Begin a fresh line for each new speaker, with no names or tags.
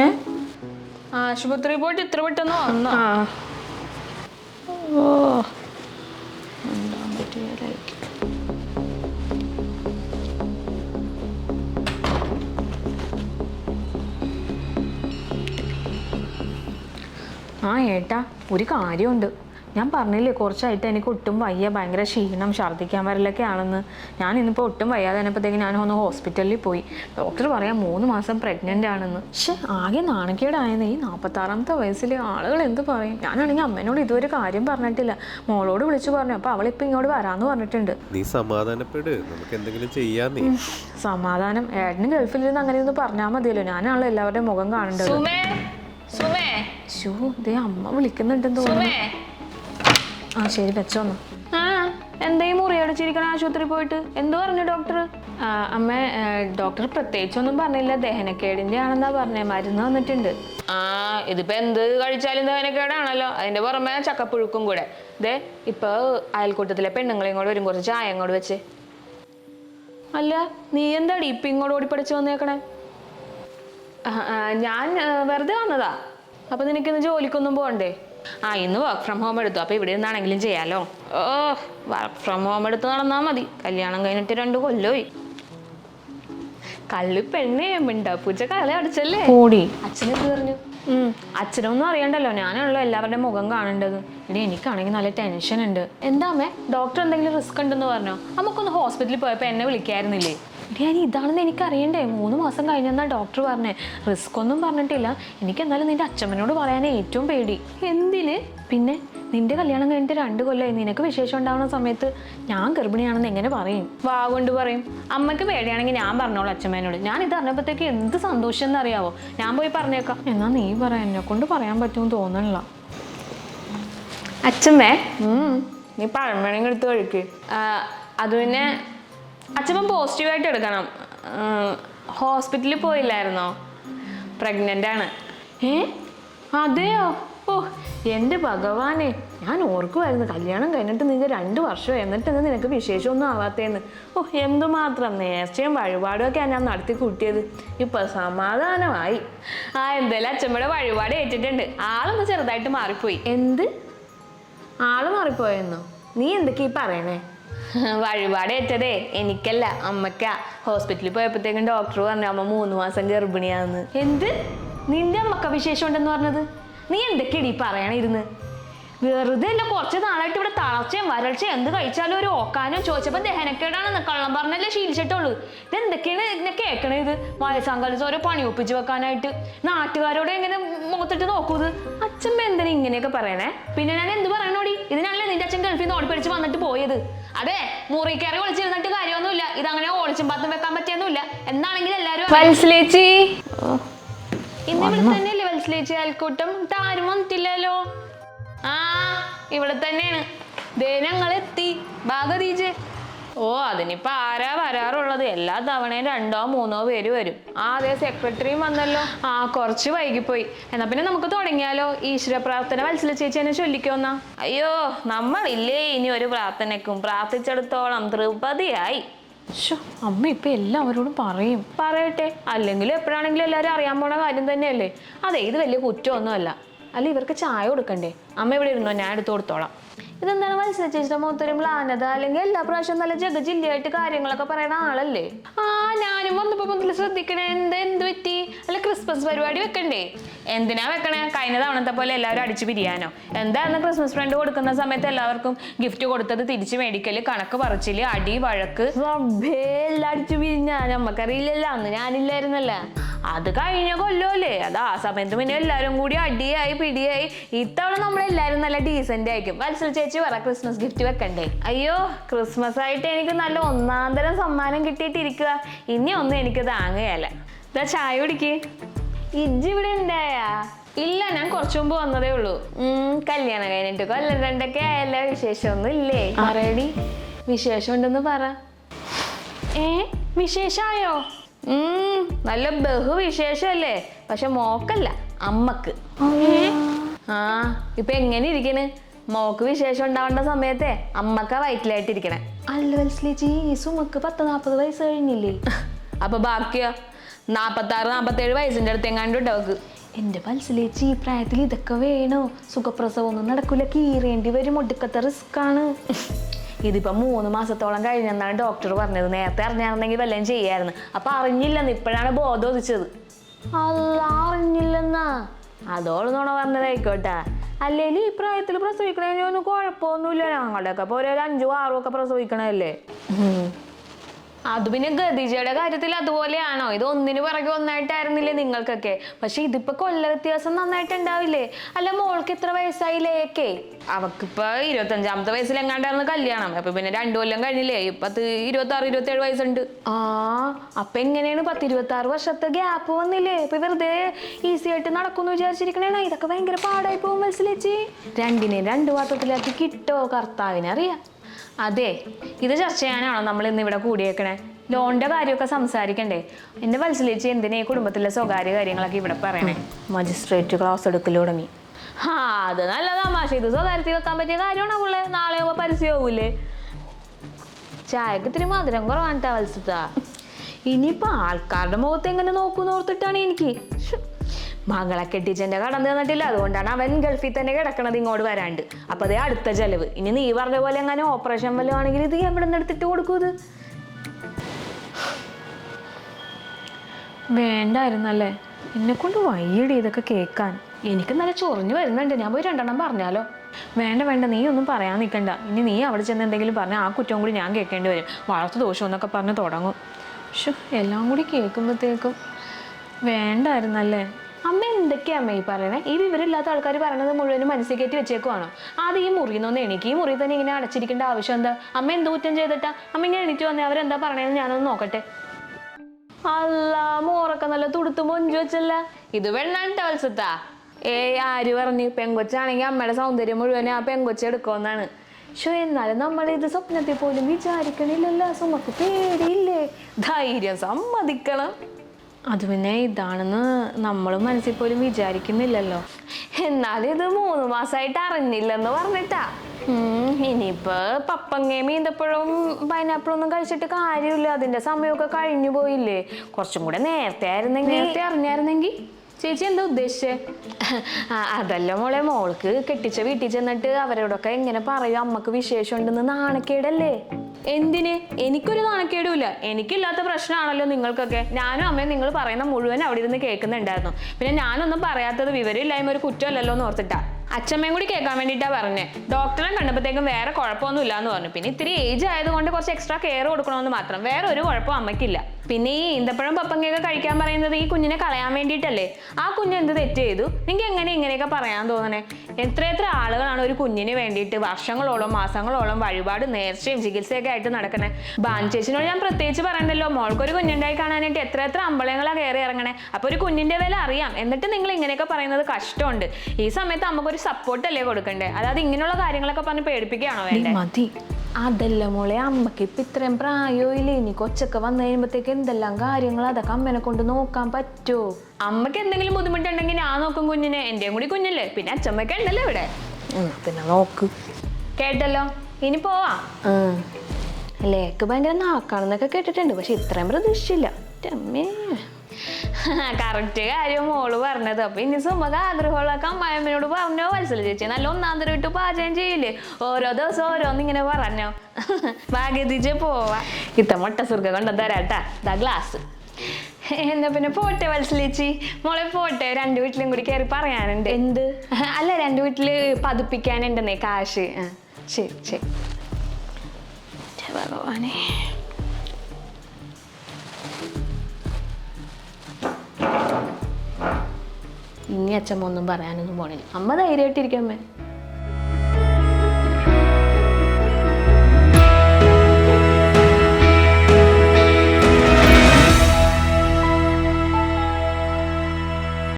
ഏ?
ആശുപത്രി പോയിട്ട് ഇത്ര പെട്ടെന്ന് വന്ന?
ഓ. ആ ഏട്ടാ ഒരു കാര്യമുണ്ട്. ഞാൻ പറഞ്ഞില്ലേ കുറച്ചായിട്ട് എനിക്ക് ഒട്ടും വയ്യ. ഭയങ്കര ക്ഷീണം ഛർദ്ദിക്കാൻ വരലൊക്കെ ആണെന്ന്. ഞാൻ ഇന്നിപ്പോൾ ഒട്ടും വയ്യാതെ തന്നെപ്പോഴത്തേക്ക് ഞാൻ ഒന്ന് ഹോസ്പിറ്റലിൽ പോയി. ഡോക്ടർ പറയാം മൂന്ന് മാസം പ്രഗ്നന്റ് ആണെന്ന്. പക്ഷെ ആകെ നാണക്കേടായെന്ന്. ഈ നാൽപ്പത്താറാമത്തെ വയസ്സിൽ ആളുകൾ എന്ത് പറയും? ഞാനാണെങ്കിൽ അമ്മേനോട് ഇതുവരെ കാര്യം പറഞ്ഞിട്ടില്ല. മോളോട് വിളിച്ചു പറഞ്ഞു. അപ്പോൾ അവളിപ്പോൾ ഇങ്ങോട്ട് വരാമെന്ന് പറഞ്ഞിട്ടുണ്ട്.
നീ സമാധാനപ്പെട്. നമുക്ക് എന്തെങ്കിലും ചെയ്യാന്നേ
സമാധാനം. ഏട്ടന് ഗൾഫിൽ നിന്ന് അങ്ങനെയൊന്ന് പറഞ്ഞാൽ മതിയല്ലോ. ഞാനാണല്ലോ എല്ലാവരുടെയും മുഖം കാണേണ്ടത്.
സുമേ സുമേ.
ഷോ ദേ അമ്മ വിളിക്കുന്നുണ്ടെന്ന് തോന്നുന്നു.
സുമേ.
ആ ശരി വെച്ചോന്നു
ആ എന്തേ ഈ മുറിയടിച്ചിരിക്കണ ആശുപത്രി പോയിട്ട്? എന്തു പറഞ്ഞു ഡോക്ടർ
അമ്മ ഡോക്ടർ പ്രത്യേകിച്ചൊന്നും പറഞ്ഞില്ല. ദഹനക്കേടിന്റെ ആണെന്നാ പറഞ്ഞേ. മരുന്ന് വന്നിട്ടുണ്ട്
ആ ഇതിപ്പോ എന്ത് കഴിച്ചാലും ദഹനക്കേടാണല്ലോ. അതിന്റെ പുറമെ ചക്കപ്പുഴുക്കും കൂടെ.
ദേ ഇപ്പൊ അയൽക്കൂട്ടത്തിലെ പെണ്ണുങ്ങളെയും കൂടെ വരും. കുറച്ച് ചായ അങ്ങോട്ട് വെച്ച്. അല്ല നീ എന്താടി ഇപ്പൊ ഇങ്ങോട്ട് ഓടിപ്പടിച്ച് വന്നേക്കണേ? ഞാൻ വെറുതെ വന്നതാ. അപ്പൊ നിനക്കിന്ന് ജോലിക്കൊന്നും പോകണ്ടേ ആ ഇന്ന് വർക്ക് ഫ്രം ഹോം എടുത്തു. അപ്പോൾ ഇവിടെ നിന്നാണെങ്കിലും ചെയ്യാലോ? ഓ വർക്ക് ഫ്രം ഹോം എടുത്ത് നടന്നാ മതി. കല്യാണം കഴിഞ്ഞിട്ട് രണ്ട് കൊല്ലമായി കള്ളി പെണ്ണേ മിണ്ടാപ്പൂച്ച കളി അടിച്ചല്ലേ?
കൂടി അച്ഛനെന്ത് പറഞ്ഞു.
അച്ഛനൊന്നും അറിയണ്ടല്ലോ. ഞാനാണല്ലോ എല്ലാവരുടെയും മുഖം കാണേണ്ടത്. ഇനി എനിക്കാണെങ്കിൽ നല്ല ടെൻഷൻ ഉണ്ട്. എന്താ അമ്മേ? ഡോക്ടർ എന്തെങ്കിലും റിസ്ക് ഉണ്ടെന്ന് പറഞ്ഞോ? നമുക്കൊന്ന് ഹോസ്പിറ്റലിൽ പോയപ്പോൾ എന്നെ വിളിക്കായിരുന്നില്ലേ? അനി ഇതാണെന്ന് എനിക്ക് അറിയണ്ടേ മൂന്ന് മാസം കഴിഞ്ഞെന്നാ ഡോക്ടർ പറഞ്ഞേ. റിസ്ക് ഒന്നും പറഞ്ഞിട്ടില്ല. എനിക്ക് എന്നാലും നിന്റെ അച്ഛമ്മനോട് പറയാൻ ഏറ്റവും പേടി. എന്തിന്? പിന്നെ നിന്റെ കല്യാണം കഴിഞ്ഞിട്ട് രണ്ട് കൊല്ലമായി നിനക്ക് വിശേഷം ഉണ്ടാവുന്ന സമയത്ത് ഞാൻ ഗർഭിണിയാണെന്ന് എങ്ങനെ പറയും? വാ കൊണ്ട് പറയും. അമ്മയ്ക്ക് പേടിയാണെങ്കിൽ ഞാൻ പറഞ്ഞോളൂ അച്ഛമ്മേനോട്. ഞാൻ ഇത് അറിഞ്ഞപ്പോഴത്തേക്ക് എന്ത് സന്തോഷം എന്നറിയാവോ? ഞാൻ പോയി പറഞ്ഞേക്കാം. എന്നാ നീ പറ. എന്നെ കൊണ്ട് പറയാൻ പറ്റുമെന്ന് തോന്നണില്ല.
അച്ഛമ്മേ
ഉം.
നീ പഴമണെങ്കിൽ എടുത്ത് കഴിക്ക്. അത് പിന്നെ അച്ഛമ്മ പോസിറ്റീവായിട്ട് എടുക്കണം. ഹോസ്പിറ്റലിൽ പോയില്ലായിരുന്നോ? പ്രഗ്നന്റ് ആണ്.
ഏ? അതെയോ? ഓ എന്റെ ഭഗവാനെ ഞാൻ ഓർക്കുമായിരുന്നു കല്യാണം കഴിഞ്ഞിട്ട് നിനക്ക് രണ്ട് വർഷം എന്നിട്ട് ഇത് നിനക്ക് വിശേഷമൊന്നും ആവാത്തേന്ന്. ഓ എന്തുമാത്രം നേർച്ചയും വഴിപാടും ഒക്കെ ഞാൻ നടത്തി കൂട്ടിയത്. ഇപ്പൊ സമാധാനമായി.
ആ എന്തായാലും അച്ഛമ്മയുടെ വഴിപാട് ഏറ്റിട്ടുണ്ട്. ആളൊന്ന് ചെറുതായിട്ട് മാറിപ്പോയി.
എന്ത്? ആൾ മാറിപ്പോയെന്നോ? നീ എന്തൊക്കെയാ ഈ പറയണേ?
വഴിപാട് ഏറ്റതേ എനിക്കല്ല അമ്മയ്ക്കാ. ഹോസ്പിറ്റലിൽ പോയപ്പോഴത്തേക്കും ഡോക്ടർ പറഞ്ഞു അമ്മ മൂന്ന് മാസം ഗർഭിണിയാന്ന്
എന്ത്? നിന്റെ അമ്മക്ക വിശേഷം ഉണ്ടെന്ന് പറഞ്ഞത്? നീ എന്തൊക്കെയാടി പറയണിരുന്ന് വെറുതെ അല്ല കുറച്ച് നാളായിട്ട് ഇവിടെ തളർച്ചയും വരൾച്ചയും എന്ത് കഴിച്ചാലും ഒരു ഓക്കാനോ ചോദിച്ചപ്പോൾ ദഹനക്കേടാണെന്ന് കള്ളം പറഞ്ഞല്ലേ ശീലിച്ചിട്ടുള്ളൂ. ഇത് എന്തൊക്കെയാണ് ഇതിനെ കേൾക്കണേ ഇത്? വയസ്സാങ്കാലത്ത് ഓരോ പണി ഒപ്പിച്ച് വെക്കാനായിട്ട്. നാട്ടുകാരോട് എങ്ങനെ മുഖത്തിട്ട് നോക്കൂത്? അച്ഛൻ എന്തിനാ ഇങ്ങനെയൊക്കെ പറയണേ? പിന്നെ ഞാൻ എന്ത് പറയണോടി? ഇതിനല്ലേ നിന്റെ അച്ഛൻ ഗൾഫിൽ നിന്ന് ഓടിപ്പിടിച്ച് വന്നിട്ട് പോയത്.
അതെ മുറി കയറി ഒളിച്ചിരുന്നിട്ട് കാര്യമൊന്നുമില്ല. ഇതങ്ങനെ ഓളിച്ചും പാത്തും വെക്കാൻ പറ്റിയൊന്നുമില്ല. എന്നാണെങ്കിൽ എല്ലാരും ഇന്ന് ഇവിടെ തന്നെയല്ലേ വത്സലേച്ചി അയൽക്കൂട്ടം? താരും ആരും വന്നിട്ടില്ലല്ലോ. ആ ഇവിടെ തന്നെയാണ്. ദേ ഞങ്ങൾ എത്തി ഭാഗതീജ്. ഓ അതിനിപ്പോ ആരാ വരാറുള്ളത്? എല്ലാ തവണയും രണ്ടോ മൂന്നോ പേര് വരും. ആ അതെ സെക്രട്ടറിയും വന്നല്ലോ.
ആ കുറച്ച് വൈകിപ്പോയി. എന്നാ പിന്നെ നമുക്ക് തുടങ്ങിയാലോ? ഈശ്വര പ്രാർത്ഥന വത്സല ചേച്ചി എന്നെ ചൊല്ലിക്കോന്നാ
അയ്യോ നമ്മളില്ലേ ഇനി ഒരു പ്രാർത്ഥനക്കും പ്രാർത്ഥിച്ചിടത്തോളം
ശ്ശോ, അമ്മ ഇപ്പൊ എല്ലാവരോടും പറയും. പറയട്ടെ. അല്ലെങ്കിൽ എപ്പോഴാണെങ്കിലും എല്ലാവരും അറിയാൻ പോണ കാര്യം തന്നെയല്ലേ? അതെ ഇത് വലിയ കുറ്റമൊന്നുമല്ല. അല്ല ഇവർക്ക് ചായ കൊടുക്കണ്ടേ? അമ്മ ഇവിടെ ഇരുന്നോ? ഞാൻ എടുത്തു കൊടുത്തോളാം. ഇതെന്താണ് മത്സരിച്ചിട്ട് മുഖത്തൊരു മ്ലാനത അല്ലെങ്കിൽ എല്ലാ പ്രാവശ്യം നല്ല ജഗജില്ലയായിട്ട് കാര്യങ്ങളൊക്കെ പറയുന്ന ആളല്ലേ? ആ ഞാനും വന്നപ്പോ മുതൽ ശ്രദ്ധിക്കണേ. എന്ത് എന്ത് പറ്റി? അല്ല ക്രിസ്മസ് പരിപാടി വെക്കണ്ടേ?
എന്തിനാ വെക്കണേ? കഴിഞ്ഞ തവണത്തെ പോലെ എല്ലാവരും അടിച്ചു പിരിയാനോ?
എന്താണ് ക്രിസ്മസ് ഫ്രണ്ട് കൊടുക്കുന്ന സമയത്ത് എല്ലാവർക്കും
ഗിഫ്റ്റ് കൊടുത്തത് തിരിച്ചു മേടിക്കൽ കണക്ക് പറച്ചിൽ അടി വഴക്ക്.
അടിച്ചു പിരിഞ്ഞാ. നമ്മക്കറിയില്ലല്ലോ അന്ന് ഞാനില്ലായിരുന്നല്ല.
അത് കഴിഞ്ഞ കൊല്ലമല്ലേ അത് ആ സമയത്ത് പിന്നെ എല്ലാവരും കൂടി അടിയായി പിടിയായി.
ഇത്തവണ നമ്മൾ നമ്മളെല്ലാരും നല്ല ഡീസെന്റ് ആയിരിക്കും. വത്സൽ ചേച്ചി പറ ക്രിസ്മസ് ഗിഫ്റ്റ് വെക്കണ്ടേ?
അയ്യോ ക്രിസ്മസ് ആയിട്ട് എനിക്ക് നല്ല ഒന്നാം തരം സമ്മാനം കിട്ടിയിട്ടിരിക്കുക ഇനി ഒന്നും എനിക്ക് താങ്ങുകയല്ല
ഇതാ ചായ കുടിക്ക്. ഇജ്ജ് ഇവിടെ ഉണ്ടായാ?
ഇല്ല ഞാൻ കുറച്ചു മുമ്പ് വന്നതേ ഉള്ളൂ.
ഉം, കല്യാണം കഴിഞ്ഞിട്ട് കൊല്ലം രണ്ടൊക്കെ ആയല്ലോ വിശേഷമൊന്നും ഇല്ലേ? പറയടി. വിശേഷം ഉണ്ടെന്ന് പറ. ഏ? വിശേഷായോ?
ഉം, നല്ല ബഹു വിശേഷമല്ലേ? പക്ഷെ മോക്കല്ല അമ്മയ്ക്ക്. ആ ഇപ്പൊ എങ്ങനെ ഇരിക്കണ്? മോക്ക് വിശേഷം ഉണ്ടാവേണ്ട സമയത്തെ അമ്മക്ക വയറ്റിലായിട്ടിരിക്കണേ.
അല്ല വത്സലേച്ചി ഈ സുമക്ക് പത്ത് നാപ്പത് വയസ്സ് കഴിഞ്ഞില്ലേ?
അപ്പൊ ബാക്കിയോ? നാപ്പത്താറ് നാപ്പത്തേഴ് വയസ്സിന്റെ അടുത്ത് എങ്ങാണ്ട് അവക്ക്?
എന്റെ മനസ്സിലേച്ചി ഈ പ്രായത്തിൽ ഇതൊക്കെ വേണോ? സുഖപ്രസവം ഒന്നും നടക്കൂല കീറേണ്ടി വരും ഒടുക്കത്തെ റിസ്ക് ആണ്. ഇതിപ്പോ മൂന്ന് മാസത്തോളം കഴിഞ്ഞെന്നാണ് ഡോക്ടർ പറഞ്ഞത്. നേരത്തെ അറിഞ്ഞായിരുന്നെങ്കിൽ വല്ലതും ചെയ്യായിരുന്നു. അപ്പൊ അറിഞ്ഞില്ലെന്ന് ഇപ്പോഴാണ് ബോധം അല്ല അറിഞ്ഞില്ലെന്നാ? അതോളം നോണ പറഞ്ഞതായിക്കോട്ടെ. അല്ലെങ്കിൽ ഈ പ്രായത്തിൽ പ്രസവിക്കണതിനൊന്നും കുഴപ്പമൊന്നുമില്ല. ഞങ്ങളുടെയൊക്കെ ഇപ്പോൾ ഒരു അഞ്ചും ആറും ഒക്കെ പ്രസവിക്കണല്ലേ
അത് പിന്നെ ഗതിജയുടെ കാര്യത്തിൽ അതുപോലെയാണോ? ഇത് ഒന്നിന് പിറകെ ഒന്നായിട്ടായിരുന്നില്ലേ നിങ്ങൾക്കൊക്കെ?
പക്ഷെ ഇതിപ്പോ കൊല്ല വ്യത്യാസം നന്നായിട്ട് ഉണ്ടാവില്ലേ? അല്ല മോൾക്ക് ഇത്ര വയസ്സായില്ലേക്കെ
അവക്കിപ്പോ ഇരുപത്തഞ്ചാമത്തെ വയസ്സിൽ എങ്ങാണ്ടായിരുന്നു കല്യാണം. അപ്പൊ പിന്നെ രണ്ടു കൊല്ലം കഴിഞ്ഞില്ലേ? പത്ത് ഇരുപത്തി ആറ് ഇരുപത്തി ഏഴ് വയസ്സുണ്ട്.
ആ അപ്പൊ എങ്ങനെയാണ് പത്ത് ഇരുപത്തി ആറ് വർഷത്തെ ഗ്യാപ്പ് വന്നില്ലേ? ഇപ്പൊ വെറുതെ ഈസി ആയിട്ട് നടക്കുന്നു വിചാരിച്ചിരിക്കണേ ഇതൊക്കെ ഭയങ്കര പാടായി പോകും മനസ്സിലേച്ചി രണ്ടിനെയും രണ്ടു പാത്രത്തിലാക്കി കിട്ടോ കർത്താവിനെ അറിയാം
അതെ ഇത് ചർച്ച ചെയ്യാനാണോ നമ്മൾ ഇന്ന് ഇവിടെ കൂടിയേക്കണേ? ലോണിന്റെ കാര്യമൊക്കെ സംസാരിക്കണ്ടേ? എന്റെ വത്സലിച്ച് എന്തിനാ ഈ കുടുംബത്തിലെ സ്വകാര്യ കാര്യങ്ങളൊക്കെ ഇവിടെ പറയണേ?
മജിസ്ട്രേറ്റ് ക്ലാസ് എടുക്കൽ തുടങ്ങി.
ആ അത് നല്ല തമാശ ഇത് സ്വകാര്യത്തിൽ വെക്കാൻ പറ്റിയ കാര്യമാണോ പുള്ളേ നാളെ ആവുമ്പോ പരസ്യമാവൂലേ?
ചായക്ക് ഇത്തിരി മധുരം കുറവാണ് വത്സത്ത ഇനിയിപ്പോ ആൾക്കാരുടെ മുഖത്ത് എങ്ങനെ നോക്കൂന്ന് ഓർത്തിട്ടാണ് എനിക്ക്. മകളെ കെട്ടിച്ചെന്റെ കടന്നു തന്നിട്ടില്ല. അതുകൊണ്ടാണ് അവൻ ഗൾഫിൽ തന്നെ കിടക്കണത് ഇങ്ങോട്ട് വരാണ്ട്. അപ്പൊ അതേ അടുത്ത ചെലവ്. ഇനി നീ പറഞ്ഞ പോലെ എങ്ങനെ ഓപ്പറേഷൻ വല്ലതും ആണെങ്കിൽ ഇത് എവിടെ നിന്ന് എടുത്തിട്ട് കൊടുക്കൂ ഇത്? വേണ്ടായിരുന്നല്ലേ? എന്നെ കൊണ്ട് വയ്യടി ഇതൊക്കെ കേൾക്കാൻ. എനിക്ക് നല്ല ചൊറിഞ്ഞു വരുന്നുണ്ട്. ഞാൻ പോയി രണ്ടെണ്ണം പറഞ്ഞാലോ? വേണ്ട വേണ്ട. നീ ഒന്നും പറയാൻ നിൽക്കണ്ട. ഇനി നീ അവിടെ ചെന്ന് എന്തെങ്കിലും പറഞ്ഞാൽ ആ കുറ്റവും കൂടി ഞാൻ കേൾക്കേണ്ടി വരും. വളർത്തു ദോഷം എന്നൊക്കെ പറഞ്ഞ് തുടങ്ങും. പക്ഷെ എല്ലാം കൂടി കേൾക്കുമ്പോഴത്തേക്കും വേണ്ടായിരുന്നല്ലേ? അമ്മ എന്തൊക്കെയാ അമ്മ ഈ പറയണേ ഈ വിവരമില്ലാത്ത ആൾക്കാർ പറയണത് മുഴുവനും മനസ്സിൽ കയറ്റി വെച്ചേക്കുവാണോ? ആദ്യം ഈ മുറിയിൽ നിന്ന് ഈ മുറി തന്നെ ഇങ്ങനെ അടച്ചിരിക്കേണ്ട ആവശ്യം എന്താ? അമ്മ എന്ത് കുറ്റം ചെയ്തിട്ടാ? അമ്മ ഇങ്ങനെ എണീറ്റ് വന്നേ. അവരെന്താ പറയണതെന്ന് ഞാനൊന്ന് നോക്കട്ടെ. അല്ല മോറൊക്കെ നല്ല തുടുത്ത് മൊഞ്ചു വെച്ചല്ല?
ഇത് വെള്ളാണ് വത്സത്താ
ഏയ് ആര് പറഞ്ഞു? പെങ്കൊച്ചാണെങ്കിൽ അമ്മയുടെ സൗന്ദര്യം മുഴുവൻ ആ പെങ്കൊച്ച എടുക്കുമെന്നാണ്. പക്ഷേ എന്നാലും നമ്മൾ ഇത് സ്വപ്നത്തിൽ പോലും വിചാരിക്കണില്ലല്ലോ. സുമക്ക് പേടിയില്ലേ? ധൈര്യം സമ്മതിക്കണം. അത് പിന്നെ ഇതാണെന്ന് നമ്മൾ മനസ്സിൽ പോലും വിചാരിക്കുന്നില്ലല്ലോ. എന്നാലും ഇത് മൂന്ന് മാസമായിട്ട് അറിഞ്ഞില്ലെന്ന് പറഞ്ഞിട്ടാ. ഇനിയിപ്പോ പപ്പങ്ങയും ഈന്തപ്പഴവും പൈനാപ്പിളും ഒന്നും കഴിച്ചിട്ട് കാര്യമില്ല. അതിന്റെ സമയമൊക്കെ കഴിഞ്ഞു പോയില്ലേ. കുറച്ചും കൂടെ നേരത്തെ ആയിരുന്നെങ്കിൽ
നേരത്തെ അറിഞ്ഞായിരുന്നെങ്കിൽ ചേച്ചി എന്താ ഉദ്ദേശിച്ചേ?
അതല്ല മോളെ മോൾക്ക് കെട്ടിച്ച വീട്ടിൽ ചെന്നിട്ട് അവരോടൊക്കെ എങ്ങനെ പറയും അമ്മയ്ക്ക് വിശേഷം ഉണ്ടെന്ന് നാണക്കേടല്ലേ?
എന്തിന്? എനിക്കൊരു നാണക്കേടുമില്ല. എനിക്കില്ലാത്ത പ്രശ്നമാണല്ലോ നിങ്ങൾക്കൊക്കെ. ഞാനും അമ്മയും നിങ്ങൾ പറയുന്ന മുഴുവൻ അവിടെ ഇരുന്ന് കേൾക്കുന്നുണ്ടായിരുന്നു. പിന്നെ ഞാനൊന്നും പറയാത്തത് വിവരമില്ലായ്മ ഒരു കുറ്റമല്ലല്ലോ എന്ന് ഓർത്തിട്ടാ. അച്ഛമ്മയും കൂടി കേൾക്കാൻ വേണ്ടിയിട്ടാ പറഞ്ഞേ. ഡോക്ടറെ കണ്ടപ്പോഴത്തേക്കും വേറെ കുഴപ്പമൊന്നും ഇല്ലാന്ന് പറഞ്ഞു. പിന്നെ ഇത്തിരി ഏജ് ആയതുകൊണ്ട് കുറച്ച് എക്സ്ട്രാ കെയർ കൊടുക്കണമെന്ന് മാത്രം. വേറെ ഒരു കുഴപ്പം അമ്മയ്ക്കില്ല. പിന്നെ ഈ ഈന്തപ്പഴം പപ്പങ്ങയൊക്കെ കഴിക്കാൻ പറയുന്നത് ഈ കുഞ്ഞിനെ കളയാൻ വേണ്ടിയിട്ടല്ലേ? ആ കുഞ്ഞ് എന്ത് തെറ്റ് ചെയ്തു? നിങ്ങൾക്ക് എങ്ങനെ ഇങ്ങനെയൊക്കെ പറയാൻ തോന്നണേ? എത്ര എത്ര ആളുകളാണ് ഒരു കുഞ്ഞിന് വേണ്ടിയിട്ട് വർഷങ്ങളോളം മാസങ്ങളോളം വഴിപാട് നേർച്ചയും ചികിത്സയൊക്കെ ആയിട്ട് നടക്കണേ? ബാൻചേച്ചിനോട് ഞാൻ പ്രത്യേകിച്ച് പറയണ്ടല്ലോ. മോൾക്കൊരു കുഞ്ഞുണ്ടായി കാണാനായിട്ട് എത്ര എത്ര അമ്പലങ്ങളാ കയറി ഇറങ്ങണേ? അപ്പൊ ഒരു കുഞ്ഞിന്റെ വില അറിയാം. എന്നിട്ട് നിങ്ങൾ ഇങ്ങനെയൊക്കെ പറയുന്നത് കഷ്ടമുണ്ട്. ഈ സമയത്ത് നമുക്കൊരു സപ്പോർട്ട് അല്ലേ കൊടുക്കണ്ടേ? അതായത് ഇങ്ങനെയുള്ള കാര്യങ്ങളൊക്കെ പറഞ്ഞ് പേടിപ്പിക്കുകയാണോ
വേണ്ടത്
വേണ്ടേ
മതി. അതല്ല മോളെ അമ്മയ്ക്ക് ഇപ്പൊ ഇത്രയും പ്രായമില്ലേ ഇനി കൊച്ചൊക്കെ വന്നു കഴിയുമ്പത്തേക്ക് എന്തെല്ലാം കാര്യങ്ങൾ അതൊക്കെ അമ്മനെ കൊണ്ട് നോക്കാൻ പറ്റുമോ
അമ്മയ്ക്ക് എന്തെങ്കിലും ബുദ്ധിമുട്ടുണ്ടെങ്കിൽ ഞാൻ നോക്കും കുഞ്ഞിനെ. എന്റെയും കൂടി കുഞ്ഞല്ലേ? പിന്നെ അച്ഛമ്മയൊക്കെ ഉണ്ടല്ലോ ഇവിടെ.
പിന്നെ നോക്ക്.
കേട്ടല്ലോ? ഇനി പോവാ.
ലേക്ക് ഭയങ്കര നാക്കാണെന്നൊക്കെ കേട്ടിട്ടുണ്ട്. പക്ഷെ ഇത്രയും പ്രതീക്ഷിച്ചില്ല. അമ്മേ.
കറക്റ്റ് കാര്യം മോൾ പറഞ്ഞത്. അപ്പൊ ഇനി സുമക ആഗ്രഹമുള്ളൊക്കെ അമ്മായമ്മനോട് പറഞ്ഞോ വത്സല ചേച്ചി? നല്ല ഒന്നാം തരം ഇട്ട് പാചകം ചെയ്യില്ലേ? ഓരോ ദിവസം ഓരോന്നിങ്ങനെ പറഞ്ഞോ. ഭാഗ്യതിച്ച് പോവാ. ഇത്ത മുട്ട സുർഗ കൊണ്ടു തരാട്ടാ. The glass. എന്നാ പിന്നെ പോട്ടെ വത്സലേച്ചി മോളെ പോട്ടെ രണ്ട് വീട്ടിലും കൂടി കയറി പറയാനുണ്ട്.
എന്ത്?
അല്ല രണ്ട് വീട്ടിൽ പതിപ്പിക്കാനുണ്ടെന്നേ കാശ്. ആ, ശരി ശരി. ഭഗവാനേ.
ഇനി അച്ഛമ്മ ഒന്നും പറയാനൊന്നും പോണില്ല. അമ്മ ധൈര്യമായിട്ടിരിക്കും അമ്മേ.